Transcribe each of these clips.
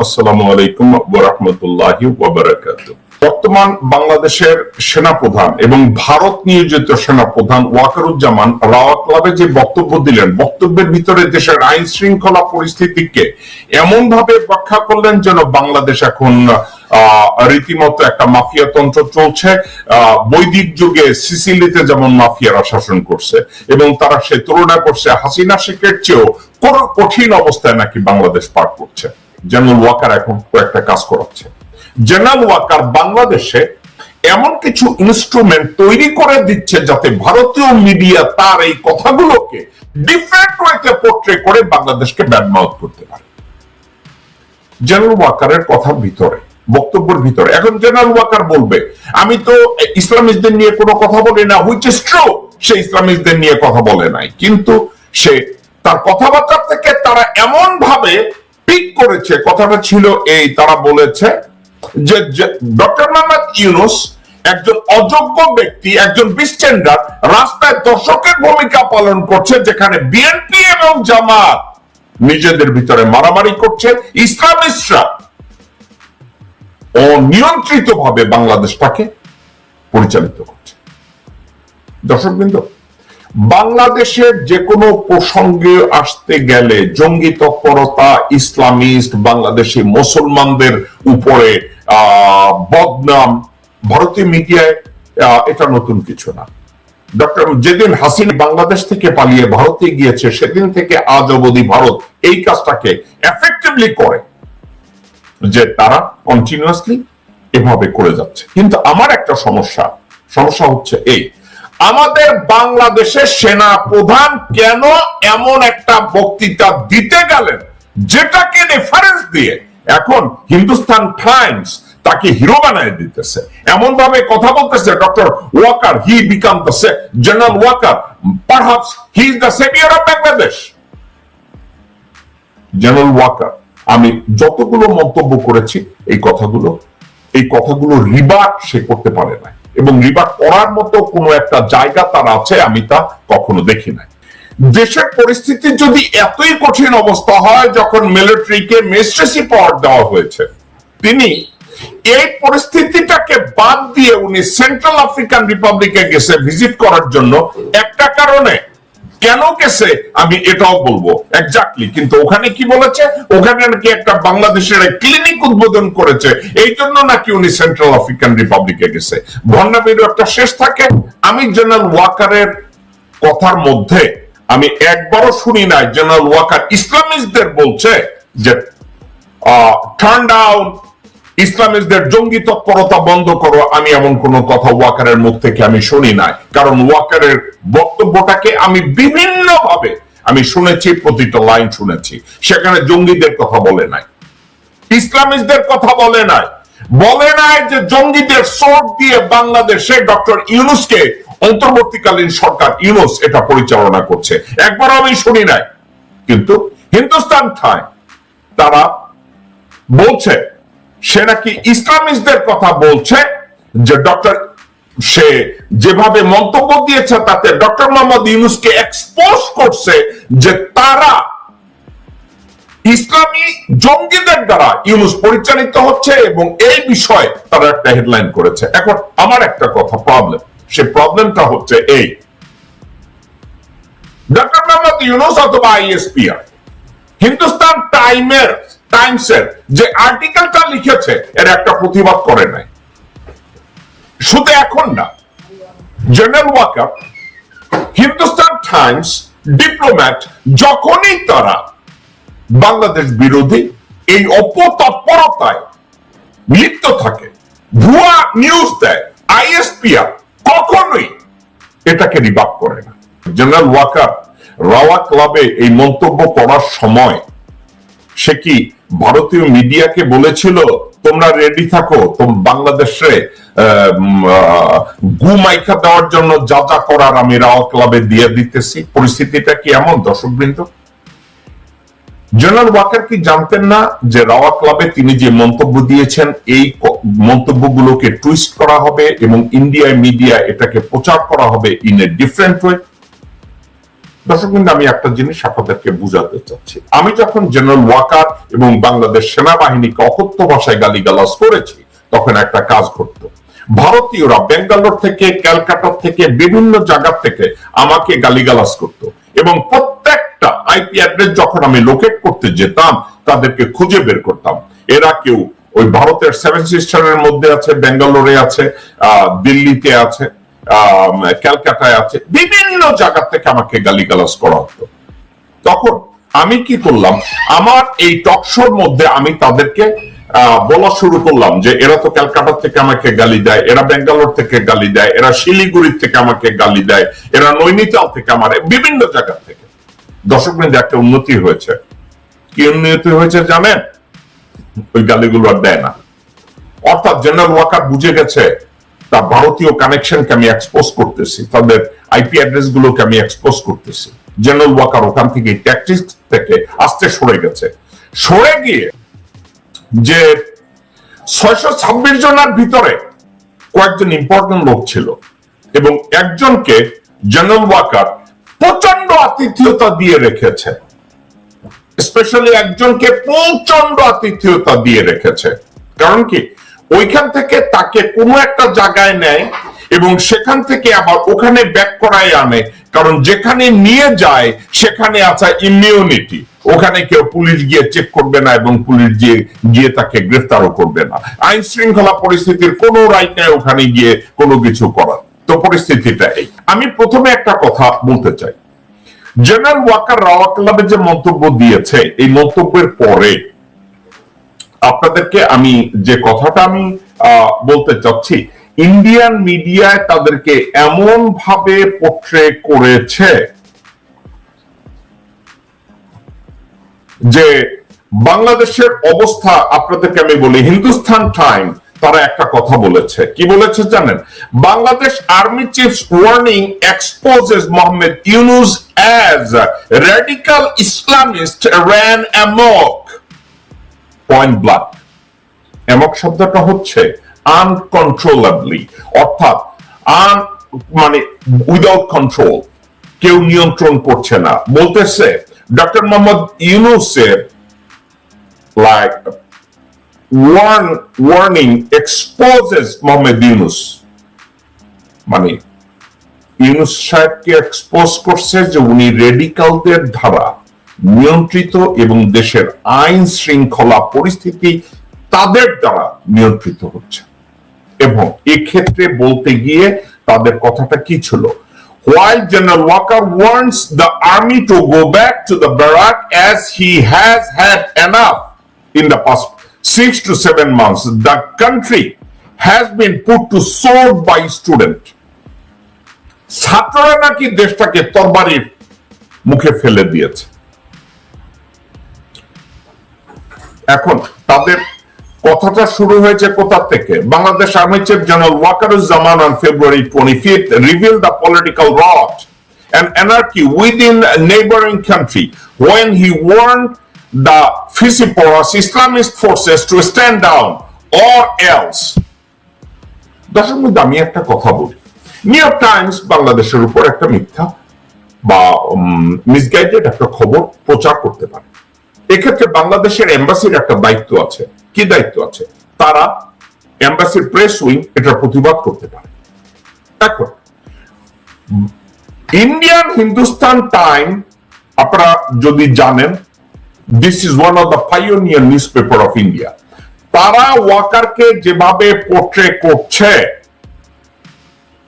আসসালামু আলাইকুম বর্তমান বাংলাদেশের সেনাপ্রধান এবং ভারত নিয়োজিত সেনাপ্রধান ওয়াকারুজ্জামান রাওয়া ক্লাবে যে বক্তব্য দিলেন, বক্তব্যের ভিতরে দেশের আইন শৃঙ্খলা পরিস্থিতিকে এমন ভাবে ব্যাখ্যা করলেন যেন বাংলাদেশ এখন রীতিমতো একটা মাফিয়া তন্ত্র চলছে। বৈদিক যুগে সিসিলিতে যেমন মাফিয়ারা শাসন করছে এবং তারা সে তুলনা করছে, হাসিনা শেখের চেয়েও কোন কঠিন অবস্থায় নাকি বাংলাদেশ পার করছে। জেনারেল ওয়াকার এখন কয়েকটা কাজ করাচ্ছে। জেনারেল ওয়াকার বাংলাদেশে এমন কিছু ইনস্ট্রুমেন্ট তৈরি করে দিচ্ছে যাতে ভারতীয় মিডিয়া তার এই কথাগুলোকে ডিফারেন্ট ওয়েতে পোর্ট্রে করে বাংলাদেশকে ব্যাডমাউথ করতে পারে। জেনারেল ওয়াকারের কথার ভিতরে, বক্তব্যের ভিতরে। এখন জেনারেল ওয়াকার বলবে, আমি তো ইসলামিস্টদের নিয়ে কোনো কথা বলি না হুইচ ইস ট্রু সে ইসলামিস্টদের নিয়ে কথা বলে নাই। কিন্তু সে তার কথাবার্তা থেকে তারা এমন ভাবে পিক করেছে, কথাটা ছিল এই, তারা বলেছে যে ডক্টর মোহাম্মদ ইউনুস একজন অযোগ্য ব্যক্তি, একজন বিস্টেন্ডার রাস্তায় দর্শকের ভূমিকা পালন করছে, যেখানে বিএনপি এবং জামাত নিজেদের ভিতরে মারামারি করছে, ইসলামিস্টরা অনিয়ন্ত্রিত ভাবে বাংলাদেশটাকে পরিচালিত করছে। দর্শকবৃন্দ বাংলাদেশের যে কোনো প্রসঙ্গে আসতে গেলে জঙ্গি তৎপরতা, ইসলামিস্ট, বাংলাদেশি মুসলমানদের উপরে বদনাম, ভারতীয় মিডিয়ায় এটা নতুন কিছু না। ডক্টর যেদিন হাসিনা বাংলাদেশ থেকে পালিয়ে ভারতে গিয়েছে, সেদিন থেকে আজ অবধি ভারত এই কাজটাকে এফেক্টিভলি করে। যে তারা কন্টিনিউয়াসলি এভাবে করে যাচ্ছে। কিন্তু আমার একটা সমস্যা সমস্যা হচ্ছে এই আমাদের বাংলাদেশের সেনা প্রধান কেন এমন একটা বক্তৃতা দিতে গেলেন? যেটাকে রেফারেন্স দিয়ে এখন হিন্দুস্তান টাইমস তাকে হিরো বানায় দিতেছে। এমন ভাবে কথা বলতেছে doctor Waker he become the general Waker perhaps he is the saviour of Bangladesh general Waker, আমি যতগুলো মন্তব্য করেছি, এই কথাগুলো এই কথাগুলো রিবাট সে করতে পারে না এবং রিবার করার মতো কোনো একটা জায়গা তার আছে, আমি তা কখনো দেখি নাই। দেশের পরিস্থিতি যদি এতই কঠিন অবস্থা হয় যখন মিলিটারিকে মেস্ট্রেসি পাওয়ার দেওয়া হয়েছে, তিনি এই পরিস্থিতিটাকে বাদ দিয়ে উনি সেন্ট্রাল আফ্রিকান রিপাবলিকে গেছে ভিজিট করার জন্য। একটা কারণে কেন গেছে? আমি এটাও বলব। এক্স্যাক্টলি কিন্তু ওখানে কি বলেছে? ওখানে নাকি একটা বাংলাদেশের ক্লিনিক উদ্বোধন করেছে। এই জন্য নাকি উনি সেন্ট্রাল আফ্রিকান রিপাবলিকে গেছে। ভন্ডামির একটা শেষ থাকে। আমি জেনারেল ওয়াকারের কথার মধ্যে আমি একবারও শুনি নাই। জেনারেল ওয়াকার ইসলামিস্টদের বলছে যে টার্ন ডাউন ইসলামিস্টদের জঙ্গি তৎপরতা বন্ধ করো, আমি এমন কোন কথা ওয়াকারের মুখ থেকে আমি শুনি নাই। কারণ ওয়াকারের বক্তব্যটাকে আমি বিভিন্ন ভাবে আমি শুনেছি, প্রতিটা লাইন শুনেছি। সেখানে জঙ্গিদের কথা বলে নাই। ইসলামিস্টদের কথা বলে নাই। বলে নাই যে জঙ্গিদের সোট দিয়ে বাংলাদেশে ডক্টর ইউনুসকে অন্তর্বর্তীকালীন সরকার ইউনুস এটা পরিচালনা করছে। একবার আমি শুনি নাই। কিন্তু হিন্দুস্তান টাইম তারা বলছে সে নাকি ইসলামিস্টদের কথা বলছে? যে ডক্টর, সে যেভাবে মন্তব্য দিয়েছে তাতে ডক্টর মোহাম্মদ ইউনুসকে এক্সপোজ করছে যে তারা ইসলামী জঙ্গিদের দ্বারা ইউনুস পরিচালিত হচ্ছে এবং এই বিষয়ে তারা একটা হেডলাইন করেছে। এখন আমার একটা কথা প্রবলেম সে প্রবলেমটা হচ্ছে এই। ডক্টর মোহাম্মদ ইউনুস অথবা আইএসপিআর হিন্দুস্তান টাইমের টাইমসের যে আর্টিকেলটা লিখেছে, এর একটা প্রতিবাদ করে নাই। শুধু এখন না general Waker Hindustan Times diplomat যখনই তারা বাংলাদেশ বিরোধী এই অপতৎপরতায় লিপ্ত থাকে, ভুয়া নিউজ দেয় আইএসপিআর কখনোই এটাকে রিবাক করে না। জেনারেল ওয়াকার রাওয়া ক্লাবে এই মন্তব্য করার সময় সে কি ভারতীয় মিডিয়াকে বলেছিল, তোমরা রেডি থাকো, তোম, বাংলাদেশে গু মাইকা দেওয়ার জন্য যা যা করার আমি রাওয়া ক্লাবে দিয়ে দিতেছি। পরিস্থিতিটা কি এমন, দর্শকবৃন্দ? জেনারেল ওয়াকার কি জানতেন না যে রাওয়া ক্লাবে তিনি যে মন্তব্য দিয়েছেন, এই মন্তব্যগুলোকে টুইস্ট করা হবে এবং ইন্ডিয়া মিডিয়া এটাকে প্রচার করা হবে ইন এ ডিফারেন্ট ওয়ে দর্শক কিন্তু আমি একটা জিনিস আপনাদেরকে বুঝাতে চাচ্ছি। আমি যখন জেনারেল ওয়াকার এবং বাংলাদেশ সেনাবাহিনীকে অকথ্য ভাষায় গালিগালাজ করেছি, তখন একটা কাজ ঘটতো। ভারতীয়রা বেঙ্গালোর থেকে ক্যালকাটা থেকে, বিভিন্ন জায়গা থেকে আমাকে গালিগালাজ করতো এবং প্রত্যেকটা আইপি অ্যাড্রেস যখন আমি লোকেট করতে যেতাম, তাদেরকে খুঁজে বের করতাম। এরা কেউ ওই ভারতের সেভেন সিস্টারের মধ্যে আছে বেঙ্গালোরে আছে দিল্লিতে আছে। ক্যালকাটায় আছে। বিভিন্ন জায়গা থেকে আমাকে গালিগালাজ করা হতো। তখন আমি কি করলাম, আমার এই টকশোর মধ্যে আমি তাদেরকে বলা শুরু করলাম যে, এরা তো ক্যালকাটা থেকে আমাকে গালি দেয়, এরা বেঙ্গালোর থেকে গালি দেয়, এরা শিলিগুড়ি থেকে আমাকে গালি দেয়, এরা নৈনিতাল থেকে আমার, বিভিন্ন জায়গা থেকে। দর্শক বৃন্দে, একটা উন্নতি হয়েছে। কি উন্নতি হয়েছে জানেন? ওই গালিগুলো আর দেয় না। অর্থাৎ জেনারেল ওয়াকার বুঝে গেছে তার ভারতীয় কানেকশনকে আমি এক্সপোজ করতেছি, তাদের আইপি অ্যাড্রেস গুলোকে আমি এক্সপোজ করতেছি। জেনারেল ওয়াকার ওখান থেকে ট্যাকটিক্স থেকে আস্তে সরে গেছে। সরে গিয়ে যে ছয়শো ছাব্বিশ জনের ভিতরে কয়েকজন ইম্পর্টেন্ট লোক ছিল এবং একজনকে জেনারেল ওয়াকার প্রচণ্ড আতিথ্যতা দিয়ে রেখেছে। স্পেশালি একজনকে প্রচণ্ড আতিথ্যতা দিয়ে রেখেছে। কারণ কি? ওইখান থেকে তাকে কোনো একটা জায়গায় নেয় এবং সেখান থেকে আবার ওখানে ব্যাক করায় আনে। কারণ যেখানে নিয়ে যায়, সেখানে আছে ইমিউনিটি ওখানে কেউ পুলিশ গিয়ে চেক করবে না এবং পুলিশ গিয়ে গিয়ে তাকে গ্রেফতারও করবে না। আইন শৃঙ্খলা পরিস্থিতির কোনো রাইট নেই ওখানে গিয়ে কোনো কিছু করার। তো পরিস্থিতিটা এই। আমি প্রথমে একটা কথা বলতে চাই। জেনারেল ওয়াকার রাওয়া ক্লাবে যে মন্তব্য দিয়েছে, এই মন্তব্যের পরে আপনাদেরকে আমি যে কথাটা আমি বলতে চাচ্ছি ইন্ডিয়ান মিডিয়ায় তাদেরকে এমন ভাবে পোট্রে করেছে যে বাংলাদেশের অবস্থা আপনাদেরকে আমি বলি হিন্দুস্তান টাইম, তারা একটা কথা বলেছে। কি বলেছে জানেন? Bangladesh army chief warning exposes Mohammad Yunus as radical Islamist ran amok point black amok শব্দটা হচ্ছে আনকন্ট্রোলেবলি অর্থাৎ আন মানে উইদাউট কন্ট্রোল কেউ নিয়ন্ত্রণ করছে না। বলতেছে ডক্টর মোহাম্মদ ইউনুসের like warn warning exposes Mohammad Yunus. মানে ইউনুস সাহেবকে এক্সপোজ করছে যে উনি রেডিকালদের দ্বারা নিয়ন্ত্রিত এবং দেশের আইন শৃঙ্খলা পরিস্থিতি তাদের দ্বারা নিয়ন্ত্রিত হচ্ছে এবং এক্ষেত্রে বলতে গিয়ে তাদের কথাটা কি ছিল While General Walker wants the army to go back to the barrack as he has had enough in the past six to seven months, the country has been put to sword by student. ছাত্ররা নাকি দেশটাকে তরবারির মুখে ফেলে দিয়েছে এখন তাদের কথাটা শুরু হয়েছে কোথা থেকে Bangladesh army chief general Wakeruzzaman on February 25th revealed the political rot and anarchy within a neighboring country when he warned the Fisiporas Islamist forces to stand down or else দর্শক মধ্যে আমি একটা কথা বলি নিউ ইয়র্ক টাইমস বাংলাদেশের উপর একটা মিথ্যা বা মিসগাইডেড একটা খবর প্রচার করতে পারে এক্ষেত্রে বাংলাদেশের এম্বাসির একটা দায়িত্ব আছে। কি দায়িত্ব আছে? তারা এম্বাসির প্রেস উইং এটার প্রতিবাদ করতে পারে। এখন ইন্ডিয়ান হিন্দুস্তান টাইম, আপনারা যদি জানেন this is one of the pioneer newspaper of India তারা ওয়াকারকে যেভাবে পোট্রে করছে,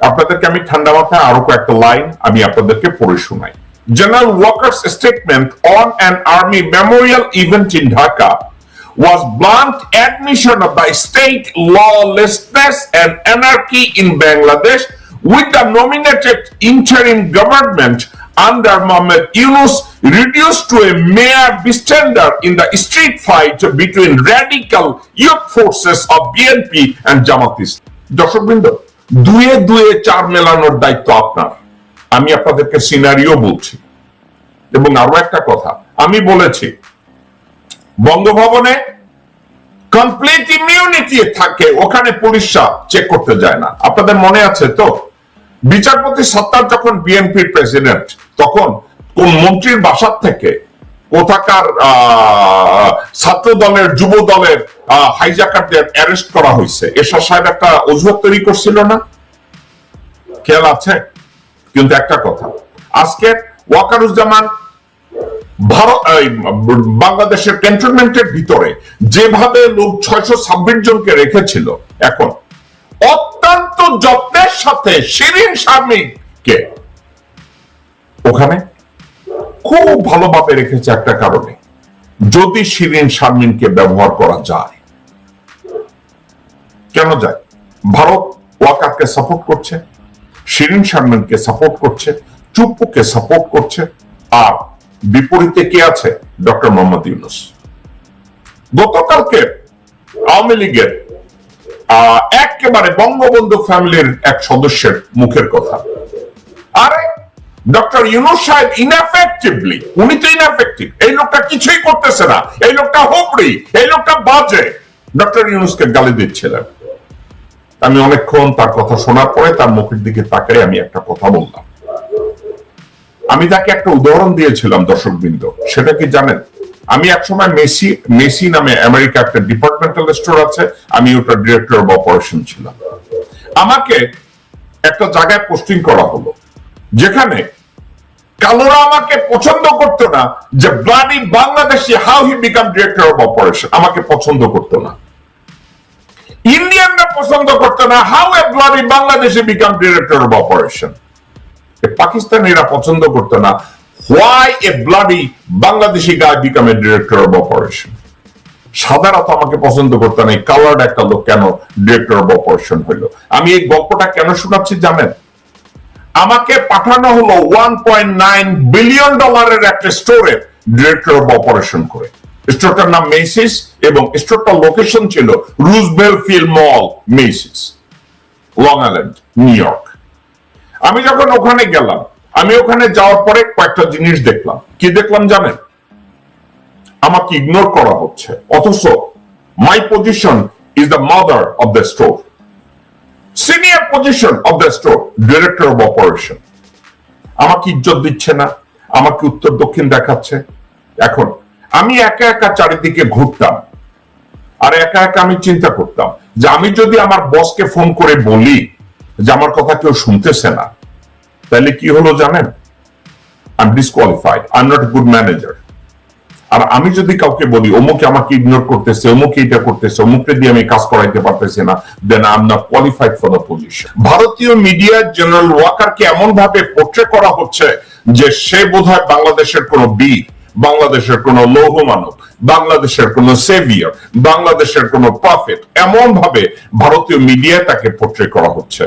আপনাদেরকে আমি ঠান্ডা মাথায় আরও কয়েকটা লাইন আমি আপনাদেরকে পড়ে শোনাই। General Walker's statement on an army memorial event in Dhaka was blunt admission of the state lawlessness and anarchy in Bangladesh with the nominated interim government under Mohammed Yunus reduced to a mere bystander in the street fight between radical youth forces of BNP and Jamaat Islam. দর্শকবৃন্দ দুয়ে দুয়ে চার মেলানোর দায়িত্ব আপনার আমি আপনাদেরকে scenario বলছি। এবং আরও একটা কথা, আমি বলেছি, বঙ্গভবনে কমপ্লিট ইমিউনিটি থাকে, ওখানে পুলিশরা চেক করতে যায় না। আপনাদের মনে আছে তো? বিচারপতি সত্তার যখন বিএনপির প্রেসিডেন্ট তখন কোন মন্ত্রীর বাসার থেকে কোথাকার ছাত্র দলের যুব দলের হাইজাকারদের অ্যারেস্ট করা হয়েছে? এসব সাহেব একটা অজুহাত তৈরি করছিল না? খেয়াল আছে? কিন্তু একটা কথা, আজকে ওয়াকারুজ্জামান ভারত বাংলাদেশের ক্যান্টনমেন্টের ভিতরে যেভাবে লোক ছয়শো ছাব্বিশ জনকে রেখেছিল, এখন অত্যন্ত যত্নের সাথে শিরিন স্বামীকে ওখানে খুব ভালোভাবে রেখেছে একটা কারণে, যদি শিরিন শারমিনকে ব্যবহার করা যায়, কেন যায়? ভারত ওয়াকারকে সাপোর্ট করছে? শিরিন শারমিনকে সাপোর্ট করছে, চুপ্পুকে সাপোর্ট করছে, আর বিপরীতে কে আছে? ডক্টর মোহাম্মদ ইউনুস। গতকালকে আওয়ামী লীগের একেবারে বঙ্গবন্ধু ফ্যামিলির এক সদস্যের মুখের কথা। আরে, ডক্টর ইউনুস সাহেব ইনএফেক্টিভলি উনি তো ইনএফেক্টিভ এই লোকটা কিছুই করতেছে না, এই লোকটা হোপড়ি এই লোকটা বাজে, ডক্টর ইউনুসকে গালি দিচ্ছিলেন। আমি অনেকক্ষণ তার কথা শোনার পরে তার মুখের দিকে তাকাই আমি একটা কথা বললাম। আমি তাকে একটা উদাহরণ দিয়েছিলাম দর্শক বৃন্দ সেটা কি জানেন? আমি একসময় মেসি মেসি নামে আমেরিকা একটা ডিপার্টমেন্টাল স্টোর আছে, আমি ওটা ডিরেক্টর অফ অপারেশন ছিলাম। আমাকে একটা জায়গায় পোস্টিং করা হলো, যেখানে কালোরা আমাকে পছন্দ করতো না যে bloody Bangladeshi how he become director of operation আমাকে পছন্দ করতো না। পছন্দ করতো না how a bloody Bangladeshi become director of operation পাকিস্তানিরা পছন্দ করতো না why a bloody Bangladeshi guy become a director of operation সাধারণত আমাকে পছন্দ করতো না কালার্ড একটা লোক কেন ডিরেক্টর অফ অপারেশন হইল? আমি এই গল্পটা কেন শোনাচ্ছি জানেন? আমাকে পাঠানো হলো ওয়ান পয়েন্ট নাইন বিলিয়ন ডলারের একটা স্টোরে ডিরেক্টর অফ অপারেশন করে। স্টোরটার নাম মেসিস এবং স্টোরটার লোকেশন ছিল Roosevelt Field Mall Macy's Long Island New York আমি যখন ওখানে গেলাম, আমি ওখানে যাওয়ার পরে কয়েকটা জিনিস দেখলাম। কি দেখলাম জানেন? আমাকে ইগনোর করা হচ্ছে। অথচ my position is the mother of the store senior position of the store director of operation আমাকে ইজ্জত দিচ্ছে না, আমাকে উত্তর দক্ষিণ দেখাচ্ছে। এখন আমি একা একা চারিদিকে ঘুরতাম। আর একা একা আমি চিন্তা করতাম যে আমি যদি আমার বসকে ফোন করে বলি যে আমার কথা কেউ শুনতেছে না, তাহলে কি হলো জানেন? I disqualified I not good manager আর আমি যদি কাউকে বলি, অমুকে আমাকে ইগনোর করতেছে, অমুকে এটা করতেছে অমুকে দিয়ে আমি কাজ করাইতে পারতেছি না then I am not qualified for the position ভারতীয় মিডিয়া জেনারেল ওয়াকারকে এমন ভাবে পোর্ট্রে করা হচ্ছে যে সে বোধহয় বাংলাদেশের কোন বীর। বাংলাদেশের কোন লৌহ মানব বাংলাদেশের কোনো সেভিয়ার, বাংলাদেশের কোনো প্রফিট এমন ভাবে ভারতীয় মিডিয়ায় তাকে পোট্রে করা হচ্ছে।